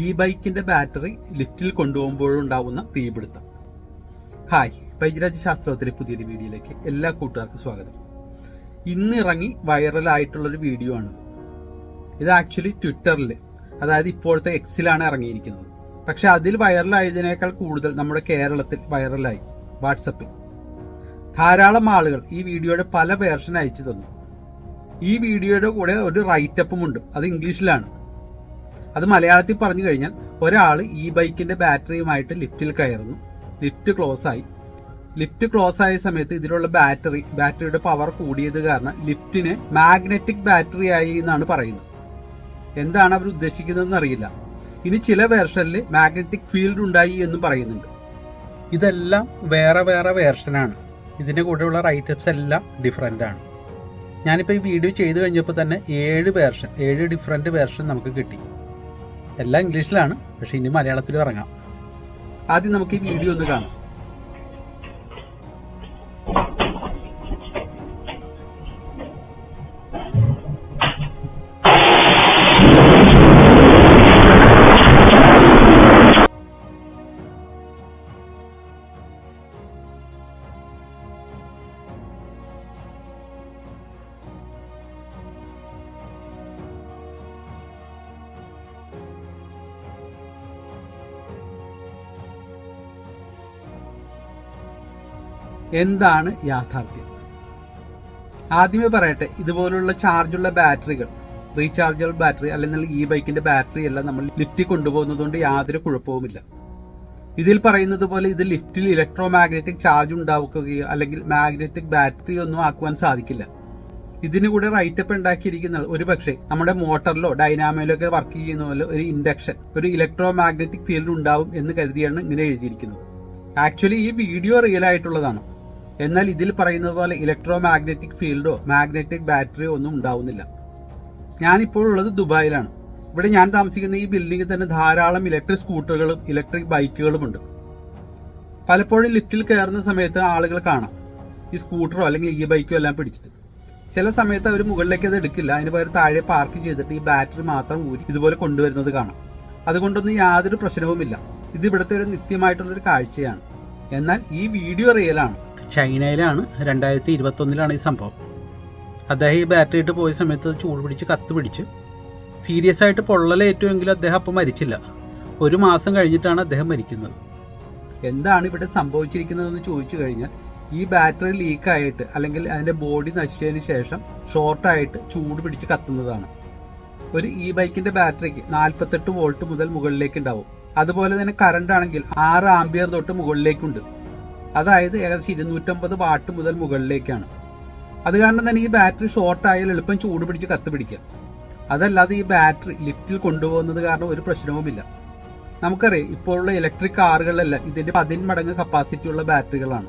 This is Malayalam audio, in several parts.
ഇ ബൈക്കിന്റെ ബാറ്ററി ലിഫ്റ്റിൽ കൊണ്ടുപോകുമ്പോഴുണ്ടാവുന്ന തീപിടുത്തം. ഹായ് പൈജരാജ് ശാസ്ത്രത്തിലെ പുതിയൊരു വീഡിയോയിലേക്ക് എല്ലാ കൂട്ടുകാർക്കും സ്വാഗതം. ഇന്ന് ഇറങ്ങി വൈറലായിട്ടുള്ളൊരു വീഡിയോ ആണിത് ഇത്. ആക്ച്വലി ട്വിറ്ററിൽ അതായത് ഇപ്പോഴത്തെ എക്സിലാണ് ഇറങ്ങിയിരിക്കുന്നത്. പക്ഷെ അതിൽ വൈറലായതിനേക്കാൾ കൂടുതൽ നമ്മുടെ കേരളത്തിൽ വൈറലായി വാട്സപ്പിൽ. ധാരാളം ആളുകൾ ഈ വീഡിയോയുടെ പല വേർഷൻ അയച്ചു തന്നു. ഈ വീഡിയോയുടെ കൂടെ ഒരു റൈറ്റപ്പും ഉണ്ട്. അത് ഇംഗ്ലീഷിലാണ്. അത് മലയാളത്തിൽ പറഞ്ഞു കഴിഞ്ഞാൽ ഒരാൾ ഈ ബൈക്കിന്റെ ബാറ്ററിയുമായിട്ട് ലിഫ്റ്റിൽ കയറുന്നു. ലിഫ്റ്റ് ക്ലോസ് ആയി. ലിഫ്റ്റ് ക്ലോസ് ആയ സമയത്ത് ഇതിലുള്ള ബാറ്ററി ബാറ്ററിയുടെ പവർ കൂടിയത് കാരണം ലിഫ്റ്റിന് മാഗ്നറ്റിക് ബാറ്ററി ആയി എന്നാണ് പറയുന്നത്. എന്താണ് അവർ ഉദ്ദേശിക്കുന്നതെന്ന് അറിയില്ല. ഇനി ചില വേർഷനിൽ മാഗ്നറ്റിക് ഫീൽഡ് ഉണ്ടായി എന്നും പറയുന്നുണ്ട്. ഇതെല്ലാം വേറെ വേറെ വേർഷനാണ് ഇതിന്റെ കൂടെയുള്ള റൈറ്റപ്സ് എല്ലാം ഡിഫറെന്റ് ആണ്. ഞാനിപ്പോൾ ഈ വീഡിയോ ചെയ്ത് കഴിഞ്ഞപ്പോൾ തന്നെ ഏഴ് വേർഷൻ ഏഴ് ഡിഫറെന്റ് വേർഷൻ നമുക്ക് കിട്ടി. എല്ലാം ഇംഗ്ലീഷിലാണ് പക്ഷെ ഇനി മലയാളത്തിലും ഇറങ്ങാം. ആദ്യം നമുക്ക് ഈ വീഡിയോ ഒന്ന് കാണാം. എന്താണ് യാഥാർത്ഥ്യം? ആദ്യമേ പറയട്ടെ ഇതുപോലുള്ള ചാർജുള്ള ബാറ്ററികൾ റീചാർജബിൾ ബാറ്ററി അല്ലെങ്കിൽ ഈ ബൈക്കിന്റെ ബാറ്ററി എല്ലാം നമ്മൾ ലിഫ്റ്റിൽ കൊണ്ടുപോകുന്നതുകൊണ്ട് യാതൊരു കുഴപ്പവുമില്ല. ഇതിൽ പറയുന്നത് പോലെ ഇത് ലിഫ്റ്റിൽ ഇലക്ട്രോ മാഗ്നറ്റിക് ചാർജ് ഉണ്ടാക്കുകയോ അല്ലെങ്കിൽ മാഗ്നറ്റിക് ബാറ്ററി ഒന്നും ആക്കുവാൻ സാധിക്കില്ല. ഇതിന് കൂടെ റൈറ്റപ്പ് ഉണ്ടാക്കിയിരിക്കുന്ന ഒരു പക്ഷേ നമ്മുടെ മോട്ടറിലോ ഡൈനാമയിലോ ഒക്കെ വർക്ക് ചെയ്യുന്ന പോലെ ഒരു ഇൻഡക്ഷൻ ഒരു ഇലക്ട്രോ മാഗ്നറ്റിക് ഫീൽഡ് ഉണ്ടാവും എന്ന് കരുതിയാണ് ഇങ്ങനെ എഴുതിയിരിക്കുന്നത്. ആക്ച്വലി ഈ വീഡിയോ റിയൽ ആയിട്ടുള്ളതാണ്. എന്നാൽ ഇതിൽ പറയുന്നത് പോലെ ഇലക്ട്രോ മാഗ്നറ്റിക് ഫീൽഡോ മാഗ്നറ്റിക് ബാറ്ററിയോ ഒന്നും ഉണ്ടാവുന്നില്ല. ഞാനിപ്പോൾ ഉള്ളത് ദുബായിലാണ്. ഇവിടെ ഞാൻ താമസിക്കുന്ന ഈ ബിൽഡിങ്ങിൽ തന്നെ ധാരാളം ഇലക്ട്രിക് സ്കൂട്ടറുകളും ഇലക്ട്രിക് ബൈക്കുകളും ഉണ്ട്. പലപ്പോഴും ലിഫ്റ്റിൽ കയറുന്ന സമയത്ത് ആളുകൾ കാണാം. ഈ സ്കൂട്ടറോ അല്ലെങ്കിൽ ഈ ബൈക്കോ എല്ലാം പിടിച്ചിട്ട്. ചില സമയത്ത് അവർ മുകളിലേക്ക് അത് എടുക്കില്ല. അതിന് പകരം താഴെ പാർക്ക് ചെയ്തിട്ട് ഈ ബാറ്ററി മാത്രം ഊരി ഇതുപോലെ കൊണ്ടുവരുന്നത് കാണാം. അതുകൊണ്ടൊന്നും യാതൊരു പ്രശ്നവുമില്ല. ഇത് ഇവിടുത്തെ ഒരു നിത്യമായിട്ടുള്ളൊരു കാഴ്ചയാണ്. എന്നാൽ ഈ വീഡിയോ റിയലാണ് ചൈനയിലാണ് രണ്ടായിരത്തി ഇരുപത്തൊന്നിലാണ് ഈ സംഭവം. അദ്ദേഹം ഈ ബാറ്ററി ഇട്ട് പോയ സമയത്ത് ചൂട് പിടിച്ച് കത്ത് പിടിച്ച് സീരിയസ് ആയിട്ട് പൊള്ളലേറ്റുമെങ്കിലും അദ്ദേഹം അപ്പം മരിച്ചില്ല. ഒരു മാസം കഴിഞ്ഞിട്ടാണ് അദ്ദേഹം മരിക്കുന്നത്. എന്താണ് ഇവിടെ സംഭവിച്ചിരിക്കുന്നതെന്ന് ചോദിച്ചു കഴിഞ്ഞാൽ ഈ ബാറ്ററി ലീക്കായിട്ട് അല്ലെങ്കിൽ അതിന്റെ ബോഡി നശിച്ചതിന് ശേഷം ഷോർട്ടായിട്ട് ചൂട് പിടിച്ച് കത്തുന്നതാണ്. ഒരു ഇ ബൈക്കിന്റെ ബാറ്ററിക്ക് നാൽപ്പത്തെട്ട് വോൾട്ട് മുതൽ മുകളിലേക്ക് ഉണ്ടാവും. അതുപോലെ തന്നെ കറണ്ട് ആണെങ്കിൽ ആറ് ആംബിയർ തൊട്ട് മുകളിലേക്കുണ്ട്. അതായത് ഏകദേശം ഇരുന്നൂറ്റമ്പത് വാട്ട് മുതൽ മുകളിലേക്കാണ്. അത് കാരണം തന്നെ ഈ ബാറ്ററി ഷോർട്ട് ആയാൽ എളുപ്പം ചൂട് പിടിച്ച് കത്ത് പിടിക്കുക അതല്ലാതെ ഈ ബാറ്ററി ലിഫ്റ്റിൽ കൊണ്ടുപോകുന്നത് കാരണം ഒരു പ്രശ്നവുമില്ല. നമുക്കറിയാം ഇപ്പോഴുള്ള ഇലക്ട്രിക് കാറുകളിലെല്ലാം ഇതിന്റെ പതിന്മടങ്ങ് കപ്പാസിറ്റി ഉള്ള ബാറ്ററികളാണ്.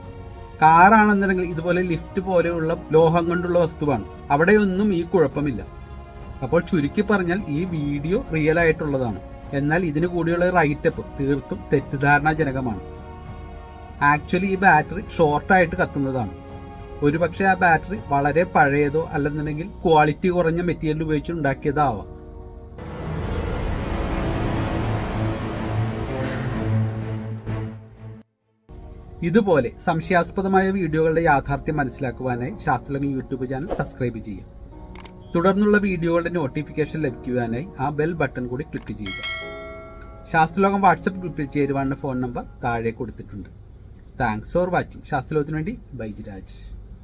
കാറാണെന്നുണ്ടെങ്കിൽ ഇതുപോലെ ലിഫ്റ്റ് പോലെയുള്ള ലോഹം കൊണ്ടുള്ള വസ്തുവാണ്. അവിടെയൊന്നും ഈ കുഴപ്പമില്ല. അപ്പോൾ ചുരുക്കി പറഞ്ഞാൽ ഈ വീഡിയോ റിയൽ ആയിട്ടുള്ളതാണ്. എന്നാൽ ഇതിന് കൂടിയുള്ള റൈറ്റപ്പ് തീർത്തും തെറ്റിദ്ധാരണാജനകമാണ്. ആക്ച്വലി ഈ ബാറ്ററി ഷോർട്ടായിട്ട് കത്തുന്നതാണ്. ഒരു പക്ഷേ ആ ബാറ്ററി വളരെ പഴയതോ അല്ലെന്നുണ്ടെങ്കിൽ ക്വാളിറ്റി കുറഞ്ഞ മെറ്റീരിയൽ ഉപയോഗിച്ച് ഉണ്ടാക്കിയതാവാം. ഇതുപോലെ സംശയാസ്പദമായ വീഡിയോകളുടെ യാഥാർത്ഥ്യം മനസ്സിലാക്കുവാനായി ശാസ്ത്രലോകം യൂട്യൂബ് ചാനൽ സബ്സ്ക്രൈബ് ചെയ്യുക. തുടർന്നുള്ള വീഡിയോകളുടെ നോട്ടിഫിക്കേഷൻ ലഭിക്കുവാനായി ആ ബെൽ ബട്ടൺ കൂടി ക്ലിക്ക് ചെയ്യുക. ശാസ്ത്രലോകം വാട്സപ്പ് ഗ്രൂപ്പിൽ ചേരുവാനുള്ള ഫോൺ നമ്പർ താഴെ കൊടുത്തിട്ടുണ്ട്. താങ്ക്സ് ഫോർ വാച്ചിങ് ശാസ്ത്രലോകത്തിന് വേണ്ടി ബൈജിരാജ്.